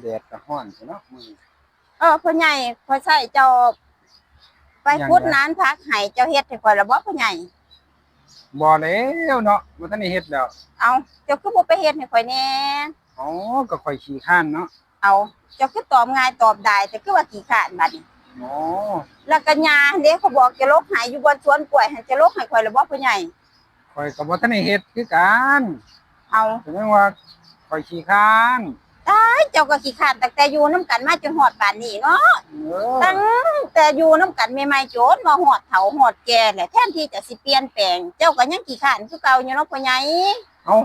แดดก็ร้อนสิเนาะมื้อนี้เออพ่อใหญ่พ่อใส่เจ้าไปยังพุดไงนานพักให้เจ้าเฮ็ดให้ข่อยแล้วบ่พ่อใหญ่บ่แล้วเนาะบ่ทันได้เฮ็ดแล้ว เอาเจ้าคือบ่ไปเฮ็ดให้ข่อยแหน่อ๋อก็ค่อยขี้ข้านเนาะเอาเจ้าคือตอบง่ายตอบได้แต่คือว่าขี้ขลาดบัดนี้อ๋อแล้วก็ยาเด้เขาบอกจะลกให้อยู่บนสวนกล้วยให้จะลกให้ข่อยแล้วบ่พ่อใหญ่ค่อยก็บ่ทันได้เฮ็ดคือกัน เอาแสดงว่าค่อยขี้ข้านตา ยเจ้าก็ขี้ขลาดตั้งแต่อยู่นํกันมาจนฮอดป่านนี้เนาะเออตั้งแต่อยู่นํกันใหม่ๆโจนมาฮอดเฒ่าฮอดแก่แหละแทนที่จะสิเปลี่ยนแปลง เจ้าก็ยังขี้ขลาดคือเก่าอยู่เนาะพ่อใหญ่เอ้า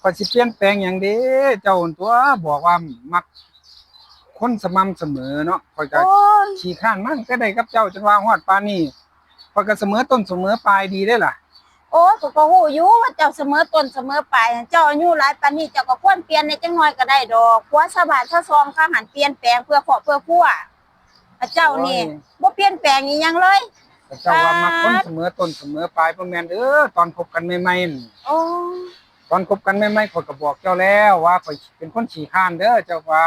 ค่อยสิเปลี่ยนแปลงหยังเด้เจ้าตัวบอกว่ามักคนสม่ำเสมอเนาะค่อยก็โอ้ยขี้ข้านมันก็ได้กับเจ้าจนว่าฮอดปานนี้ค่อยก็เสมอต้นเสมอปลายดีได้ล่ะ โอ้ยก็ก็ฮู้อยู่ว่าเจ้าเสมอต้นเสมอปลายเจ้าอายุหลายปานนี้เจ้าก็ควรเปลี่ยนในจังน้อยก็ได้ดอกผัวชาวบ้านชาวซองข้าหันเปลี่ยนแปลงเพื่อครอบเพื่อครัวอะเจ้านี่บ่เปลี่ยนแปลงอีหยังเลยแต่เจ้าว่ามักคนเสมอต้นเสมอปลายบ่แม่นเด้อตอนคบกันใหม่ๆนั่นโอ้ตอนคบกันใหม่ๆข้อยก็บอกเจ้าแล้วว่าข้อยเป็นคนขี้ข้านเด้อเจ้าว่า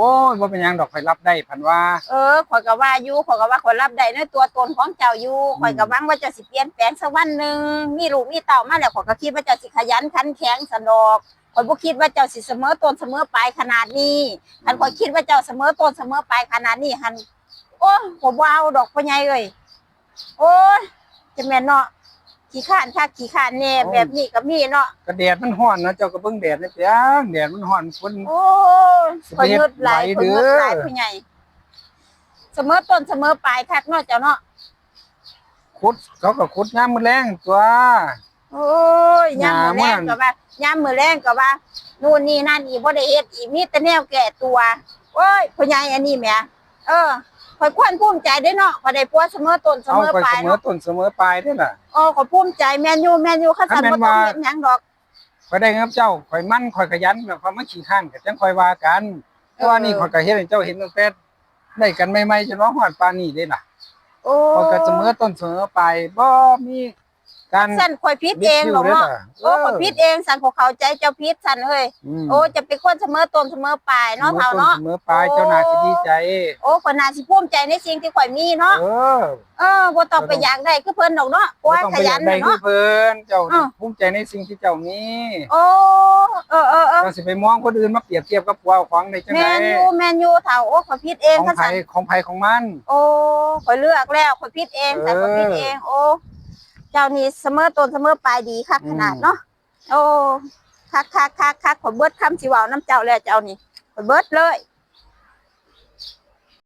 โอ้ยบ่เป็นหยังดอกข้อยรับได้พันว่า เออข่อยก็ว่าอยู่ข่อยก็ว่าข่อยรับได้ในตัวตนของเจ้าอยู่ข่อยก็หวังว่าเจ้าสิเปลี่ยนแปลงสักวันหนึงมีลูกมีเต้ามาแล้วข่อยก็คิดว่าเจ้าสิขยันขันแข็งสนอกข่อยบ่คิดว่าเจ้าสิเสมอต้นเสมอปลายขนาดนี้คันข่อยคิดว่าเจ้าเสมอต้นเสมอปลายขนาดนี้หันโอ้ยผมบ่เอาดอกพ่อใหญ่เอ้ยโอ้ยจะแม่นเนาะ ขี้ข้านคักขี้ข้านแน่แบบนี้ก็มีเนาะก็แดดมันร้อนนะเจ้าก็เบิ่งแดดนี่เปียงแดดมันร้อนฝน โอ้ยข่อยงึดหลายข่อยงึดหลายพ่อใหญ่เสมอต้นเสมอปลายคักเนาะเจ้าเนาะขุดเขาก็ขุดยามมื้อแลงตัว โอ้ยยามมือแรงก็ว่ายามมือแรงก็ว่านู่นนี่นั่นอีบ่ได้เฮ็ดอีมีแต่แนวแก่ตัวโอ้ยพ่อใหญ่อันนี้แหมเออ ข่อยควรภูมิใจเด้อเนาะข่อยได้ผัวเสมอต้นเสเอามอข้อยปลาเสยมอเนาะต้นเสมอปลายเด้อล่ะโอ้ข่อยภูมิใจแม่นอยู่แม่นอยู่คันสันคันแม่บ่นต้องว่าเฮ็ดหยังดอกข้อยได้กับเจ้าข้อยมั่นข้อยขยันแล้วข้อยมาขี้ข้านก็จังค่อยว่ากันเพราะว่านี่ข้อยก็เฮ็ดให้เจ้าเห็นตั้งแต่ได้กันใหม่ๆจนว่าฮอดปานนี้เด้ล่ะโอ้ข้อยก็เสมอต้นเสมอปลายบ่มี การ สันข่อยผิดเองหรอกเนาะบิดโอ้ข่อยผิดเองสันข่อยเข้าใจเจ้าผิดสันเอ้ยมโอ้จะเป็นคนเสมอต้นเสมอปลายเนาะเฒ่าเนาะเสมอปลายเจ้านาสิดีใจ โอ้ข่อยน่าสิภูมิใจในสิ่งที่ข่อยมีเนาะเออเออบ่ต้องไปอยากได้คือเพิ่นดอกเนาะบ่ว่าต้องขไปอยัยานกได้น่ะคือเนาะเพิ่นเจ้าอ้าวภูมิใจในสิ่งที่เจ้ามีโอ้เออเออเออเจ้าสิไปมองคนอื่นมาเปรียบเทียบกับผัวของได้จังแมได๋นยูแมนยูเถ่าโอ้ข่อยพิดเองของค่ะไผสันของไผของมัน โอ้ข่อยเลือกแล้วข่อยพิดเองแต่ข่อยพิดเออเองโอ้ เจ้านี่เสมอต้นเสมอปลายดีคักอืมขนาดเนาะโอ้คักคักคักคักข่อยเบิดคำสิเว้าน้ำเจ้าแล้วเจ้านี่ข่อยเบิดเลย